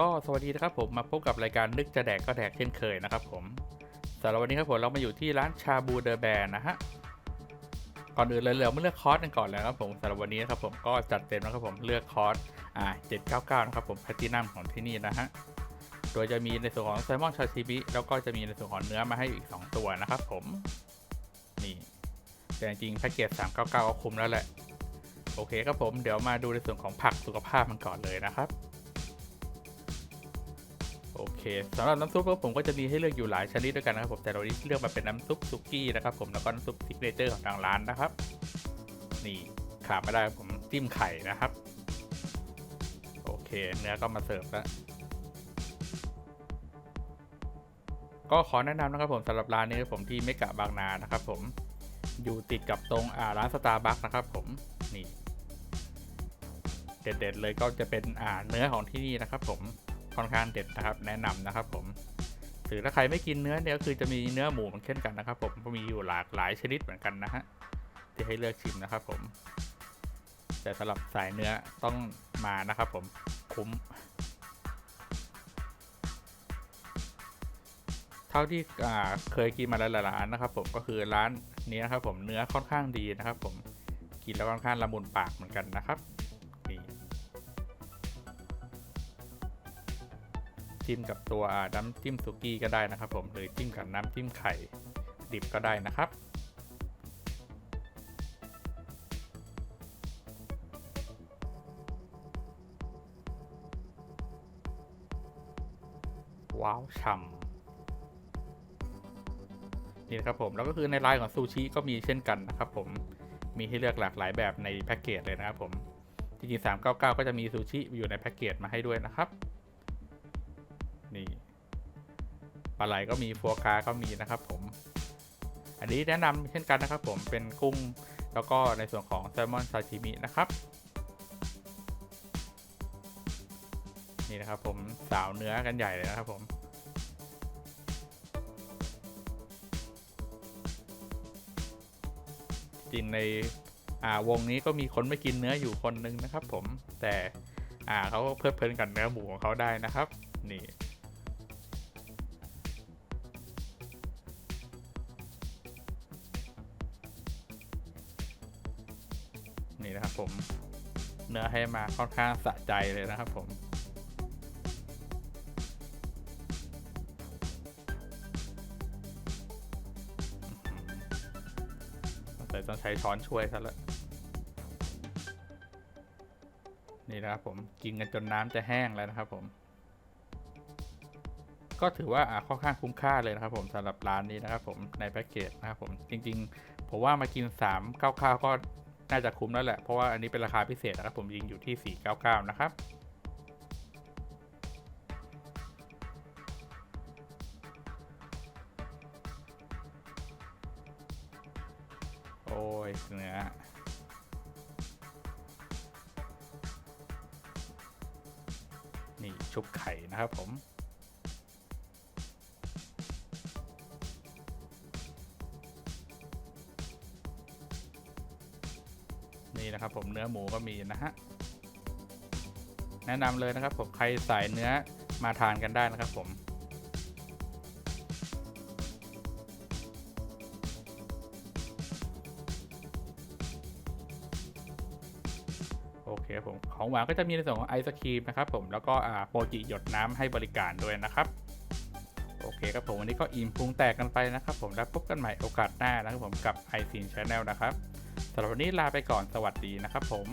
ก็สวัสดีนะครับผมมาพบกับรายการนึกจะแดกก็แดกเช่นเคยนะครับผมสำหรับวันนี้ครับผมเรามาอยู่ที่ร้านชาบูเดอะแบนนะฮะก่อนอื่นเลยเรามาเลือกคอร์สกันก่อนเลยครับผมสำหรับวันนี้นะครับผมก็จัดเต็มนะครับผมเลือกคอร์สอ่า799นะครับผมแพตตินัมของที่นี่นะฮะโดยจะมีในส่วนของแซลมอนชาชิบิแล้วก็จะมีในส่วนของเนื้อมาให้อีก 2 ตัวนะครับผมนี่แต่จริงๆแพ็กเกจ399ก็คุ้มแล้วแหละโอเคครับผมเดี๋ยวมาดูในส่วนของผักสุขภาพมันก่อนเลยนะครับ โอเคสำหรับน้ำซุปผมก็จะมีให้เลือกอยู่หลายชนิดด้วยกันนะครับผมแต่เราเลือกมาเป็นน้ำซุปสุกี้นะครับผมแล้วก็น้ำซุปซิกเนเจอร์ของทางร้านนะครับ นี่ขาดไม่ได้ผมจิ้มไข่นะครับ โอเค เนื้อก็มาเสิร์ฟแล้วก็ขอแนะนำนะครับผมสำหรับร้านนี้ผมที่เมกะบางนานะครับผมอยู่ติดกับตรงอ่าร้านสตาร์บัคนะครับผมนี่เด็ดๆเลยก็จะเป็นอ่าเนื้อของที่นี่นะครับผม ค่อนข้างเด็ดนะครับ แนะนำนะครับผมหรือถ้าใครไม่กินเนื้อเนี่ยก็คือจะมีเนื้อหมูเหมือนเช่นกันนะครับ ผมก็มีอยู่หลากหลายชนิดเหมือนกันนะฮะที่ให้เลือกชิมนะครับ ผม แต่สำหรับสายเนื้อต้องมานะครับ ผมคุ้ม เท่าที่เคยกินมาหลายๆร้านนะครับ ผมก็คือร้านนี้นะครับ ผมเนื้อค่อนข้างดีนะครับ ผมกินแล้วค่อนข้างละมุนปากเหมือนกันนะครับ จิ้มกับตัวน้ำจิ้มสุกี้ก็ได้นะครับผมหรือจิ้มกับน้ำจิ้มไข่ดิบก็ได้นะครับว้าวฉ่ำนี่นะครับผมแล้วก็คือในไลน์ของซูชิก็มีเช่นกันนะครับผมมีให้เลือกหลากหลายแบบในแพ็กเกจเลยนะครับผมจริงๆ399 ก็จะมีซูชิอยู่ในแพ็กเกจมาให้ด้วยนะครับ นี่ปลาไหลก็มีฟัวกราก็มีนะครับผม อันนี้แนะนำเช่นกันนะครับผมเป็นกุ้งแล้วก็ในส่วนของแซลมอนซาชิมินะครับ นี่นะครับผมสาวเนื้อกันใหญ่เลยนะครับผมจริงในอ่าวงนี้ก็มีคนไม่กินเนื้ออยู่คนนึงนะครับผมแต่อ่าเขาก็เพลิดเพลินกับเนื้อหมูของเขาได้นะครับ นี่ นะครับผม เนื้อให้มาค่อนข้างสะใจเลยนะครับผมแต่ต้องใช้ช้อนช่วยซะแล้วนี่นะครับผมกินกันจนน้ำจะแห้งแล้วนะครับผม ก็ถือว่าอ่าค่อนข้างคุ้มค่าเลยนะครับผมสำหรับร้านนี้นะครับผมในแพ็กเกจนะครับผมจริง ๆ ผมว่ามากิน 3 9 9ก็ น่าจะคุ้มแล้วแหละ เพราะว่าอันนี้เป็นราคาพิเศษนะครับผมยิงอยู่ที่ 499 นะครับโอ้ยเนื้อนี่ชุบไข่นะครับผม นะครับผมเนื้อหมูก็มีนะฮะแนะนำเลยนะครับผมใครสายเนื้อมาทานกันได้นะครับผมโอเคผมของหวานก็จะมีในส่วนของไอศครีมนะครับผมแล้วก็โปรจิหยดน้ำให้บริการด้วยนะครับ โอเคครับผมวันนี้ก็อิ่มพุงแตกกันไปนะครับผมแล้วพบกันใหม่โอกาสหน้านะครับผมกับไอซีนชาแนลนะครับ สำหรับวันนี้ลาไปก่อนสวัสดีนะครับผม